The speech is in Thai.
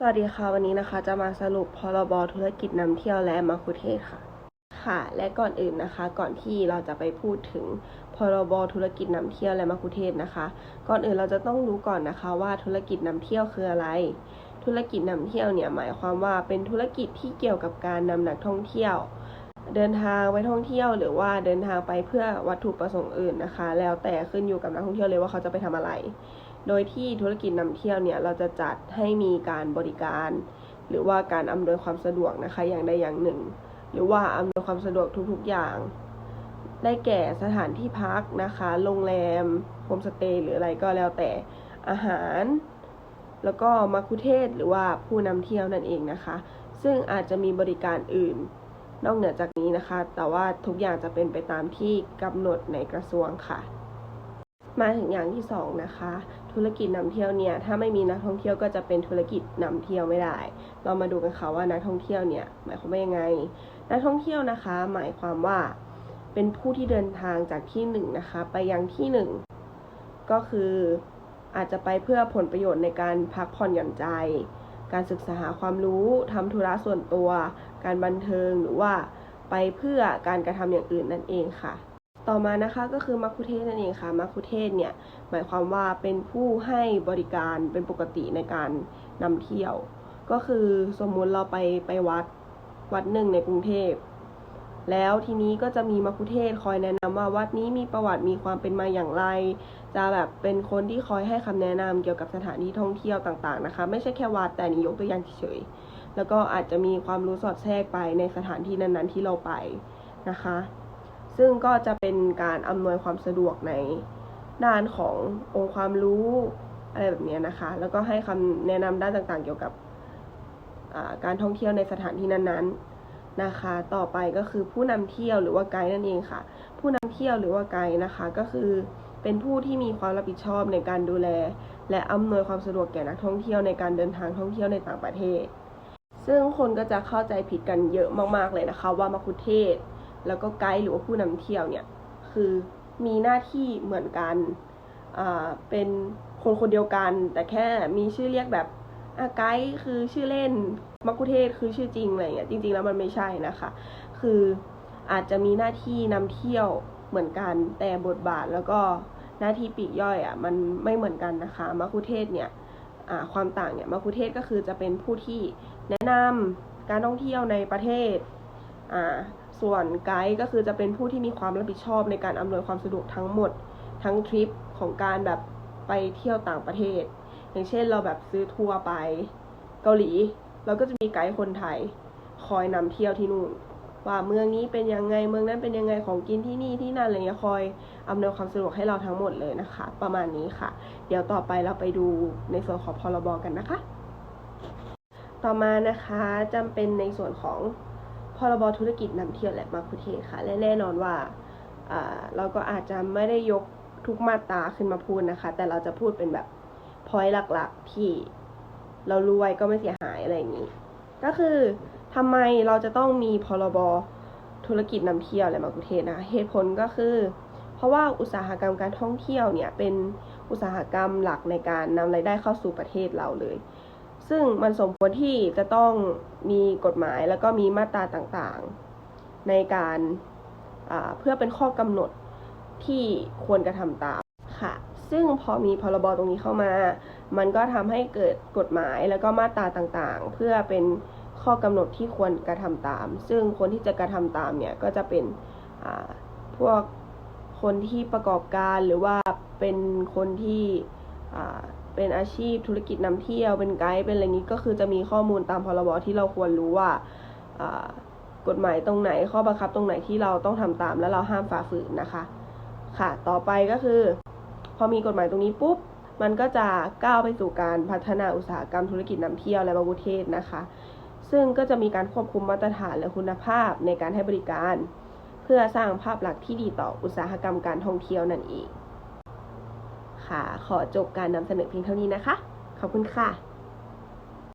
สวัสดีค่ะ วันนี้นะคะจะมาสรุปพรบธุรกิจนำเที่ยวและมัคคุเทศค่ะ ค่ะ และก่อนอื่นนะคะ ก่อนที่เราจะไปพูดถึงพรบธุรกิจนำเที่ยวและมัคคุเทศนะคะ ก่อนอื่นเราจะต้องรู้ก่อนนะคะว่าธุรกิจนำเที่ยวคืออะไร ธุรกิจนำเที่ยวเนี่ยหมายความว่าเป็นธุรกิจที่เกี่ยวกับการนำนักท่องเที่ยว เดินทางไปท่องเที่ยวหรือว่าเดินทางไปเพื่อวัตถุประสงค์อื่นนะคะ แล้วแต่ขึ้นอยู่กับนักท่องเที่ยวเลยว่าเขาจะไปทำอะไร โดยที่ธุรกิจนำเที่ยวเนี่ยเราจะจัดให้มีการบริการ หรือว่าการอำนวยความสะดวกนะคะอย่างใดอย่างหนึ่ง หรือว่าอำนวยความสะดวกทุกๆอย่าง ได้แก่สถานที่พักนะคะ โรงแรมโฮมสเตย์หรืออะไรก็แล้วแต่อาหาร แล้วก็มัคคุเทศหรือว่าผู้นำเที่ยวนั่นเองนะคะ ซึ่งอาจจะมีบริการอื่น นอกเหนือจากนี้นะคะ แต่ว่าทุกอย่างจะเป็นไปตามที่กำหนดในกระทรวงค่ะ มาถึงอย่างที่สองนะคะ ธุรกิจนำเที่ยวเนี่ยถ้าไม่มีนักท่องเที่ยวก็จะเป็นธุรกิจนำเที่ยวไม่ได้ เรามาดูกันค่ะว่านักท่องเที่ยวเนี่ยหมายความว่ายังไง นักท่องเที่ยวนะคะ หมายความว่าเป็นผู้ที่เดินทางจากที่หนึ่งนะคะไปยังที่หนึ่งก็คืออาจจะไปเพื่อผลประโยชน์ในการพักผ่อนหย่อนใจ การศึกษาหาความรู้ทำธุระส่วนตัว การบันเทิงหรือว่าไปเพื่อการกระทำอย่างอื่นนั่นเองค่ะ ต่อมานะคะก็คือมัคคุเทศก์นั่นเองค่ะมัคคุเทศก์เนี่ยหมายความว่าเป็นผู้ให้บริการเป็นปกติในการนำเที่ยว ก็คือสมมุติเราไปไปวัดวัดหนึ่งในกรุงเทพแล้วทีนี้ก็จะมีมัคคุเทศก์คอยแนะนำว่าวัดนี้มีประวัติมีความเป็นมาอย่างไร จะแบบเป็นคนที่คอยให้คำแนะนำเกี่ยวกับสถานที่ท่องเที่ยวต่างๆนะคะ ไม่ใช่แค่วัดแต่นี้ยกตัวอย่างเฉยๆแล้วก็อาจจะมีความรู้สอดแทรกไปในสถานที่นั้นๆที่เราไปนะคะ ซึ่งก็จะเป็นการอำนวยความสะดวกในด้านขององค์ความรู้อะไรแบบนี้นะคะ แล้วก็ให้คำแนะนำด้านต่างๆ เกี่ยวกับการท่องเที่ยวในสถานที่นั้นๆนะคะ ต่อไปก็คือผู้นำเที่ยวหรือว่าไกด์นั่นเองค่ะ ผู้นำเที่ยวหรือว่าไกด์นะคะ ก็คือเป็นผู้ที่มีความรับผิดชอบในการดูแล และอำนวยความสะดวกแก่นักท่องเที่ยวในการเดินทางท่องเที่ยวในต่างประเทศ ซึ่งคนก็จะเข้าใจผิดกันเยอะมากๆเลยนะคะ ว่ามัคคุเทศ แล้วก็ไกด์หรือว่าผู้นำเที่ยวเนี่ยคือมีหน้าที่เหมือนกันเป็นคนคนเดียวกัน แต่แค่มีชื่อเรียกแบบไกด์คือชื่อเล่นมักคุเทศคือชื่อจริงอะไรเงี้ยจริง ๆ แล้วมันไม่ใช่นะคะ คืออาจจะมีหน้าที่นำเที่ยวเหมือนกันแต่บทบาทแล้วก็หน้าที่ปีกย่อยอะมันไม่เหมือนกันนะคะมัคคุเทศเนี่ยความต่างเนี่ยมัคคุเทศก็คือจะเป็นผู้ที่แนะนำการท่องเที่ยวในประเทศอ่า ส่วนไกด์ก็คือจะเป็นผู้ที่มีความรับผิดชอบในการอำนวยความสะดวกทั้งหมดทั้งทริปของการแบบไปเที่ยวต่างประเทศ อย่างเช่นเราแบบซื้อทัวร์ไปเกาหลี เราก็จะมีไกด์คนไทย คอยนำเที่ยวที่นู่น ว่าเมืองนี้เป็นยังไงเมืองนั้นเป็นยังไงของกินที่นี่ที่นั่นอะไรเงี้ยคอยอำนวยความสะดวกให้เราทั้งหมดเลยนะคะ ประมาณนี้ค่ะ เดี๋ยวต่อไปเราไปดูในส่วนของพรบกันนะคะ ต่อมานะคะจำเป็นในส่วนของ พรบธุรกิจนำเที่ยวและมาคุเทศค่ะ และแน่นอนว่าเราก็อาจจะไม่ได้ยกทุกมาตราขึ้นมาพูดนะคะ แต่เราจะพูดเป็นแบบพอยหลักๆที่เรารู้ไว้ก็ไม่เสียหายอะไรอย่างนี้ ก็คือทำไมเราจะต้องมีพรบธุรกิจนำเที่ยวและมาคุเทศนะคะเหตุผลก็คือ เพราะว่าอุตสาหกรรมการท่องเที่ยวเนี่ยเป็นอุตสาหกรรมหลักในการนำรายได้เข้าสู่ประเทศเราเลย ซึ่งมันสมควรที่จะต้องมีกฎหมายแล้วก็มีมาตราต่างๆ ในการเพื่อเป็นข้อกำหนดที่ควรกระทำตามค่ะ ซึ่งพอมีพรบตรงนี้เข้ามา มันก็ทำให้เกิดกฎหมายแล้วก็มาตราต่างๆ เพื่อเป็นข้อกำหนดที่ควรกระทำตาม ซึ่งคนที่จะกระทำตามเนี่ยก็จะเป็นพวกคนที่ประกอบการหรือว่าเป็นคนที่ เป็นอาชีพธุรกิจนำเที่ยวเป็นไกด์เป็นอะไรนี้ก็คือจะมีข้อมูลตามพรบที่เราควรรู้ว่ากฎหมายตรงไหนข้อบังคับตรงไหนที่เราต้องทำตามแล้วเราห้ามฝ่าฝืนนะคะ ค่ะ ต่อไปก็คือ พอมีกฎหมายตรงนี้ปุ๊บมันก็จะก้าวไปสู่การพัฒนาอุตสาหกรรมธุรกิจนำเที่ยวและบางประเทศนะคะ ซึ่งก็จะมีการควบคุมมาตรฐานและคุณภาพในการให้บริการ เพื่อสร้างภาพลักษณ์ที่ดีต่ออุตสาหกรรมการท่องเที่ยวนั่นเอง ขอจบการนำเสนอเพียงเท่านี้นะคะ ขอบคุณค่ะ